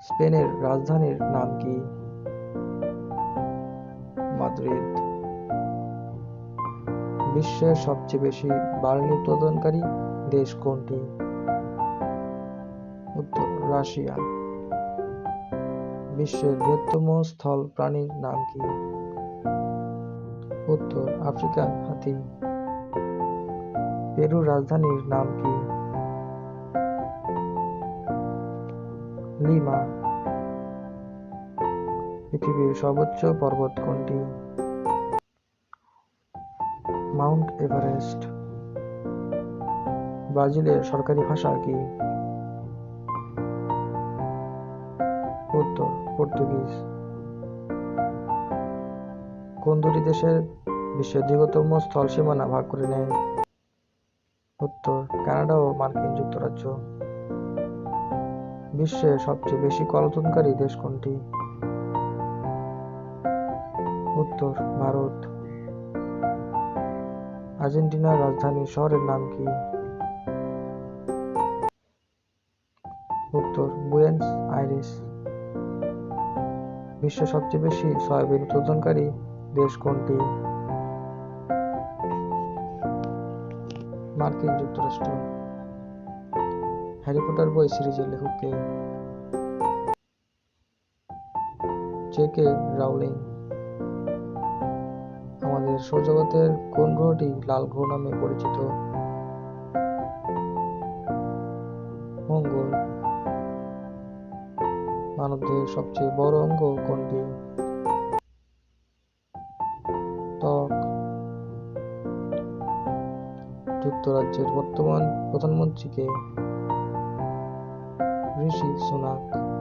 স্পেনের রাজধানীর নাম কি? মাদ্রিদ। বিশ্বের সবচেয়ে বেশি বার্লি উৎপাদনকারী দেশ কোনটি? উত্তর, রাশিয়া। বিশ্বের বৃহত্তম স্থল প্রাণীর নাম কি? উত্তর আফ্রিকান হাতি। পেরুর রাজধানীর নাম কি? লিমা। পৃথিবীর সর্বোচ্চ পর্বত কোনটি? Mount Everest. ব্রাজিলের সরকারি ভাষা কি? উত্তর, পর্তুগিজ। কোন দুটি দেশের বিশ্বের দীর্ঘতম স্থল সীমানা ভাগ করে নেয়? উত্তর, কানাডা ও মার্কিন যুক্তরাজ্য। বিশ্বের সবচেয়ে বেশি কল উৎপাদনকারী দেশ কোনটি? উত্তর, ভারত। আর্জেন্টিনার রাজধানী শহরের নাম কি? উত্তর, বুয়েন্স আইরিস। বিশ্বের সবচেয়ে বেশি সয়াবিন উৎপাদনকারী দেশ কোনটি? মার্কিন যুক্তরাষ্ট্র। হ্যারি পটার বই সিরিজের লেখক কে? জেকে রাউলিং আমাদের সৌরজগতের কোন গ্রহটি লাল গ্রহ নামে পরিচিত? মঙ্গল। মানবদেহের সবচেয়ে বড় অঙ্গ কোনটি? ত্বক। যুক্তরাজ্যের বর্তমান প্রধানমন্ত্রী ऋषि सुनाक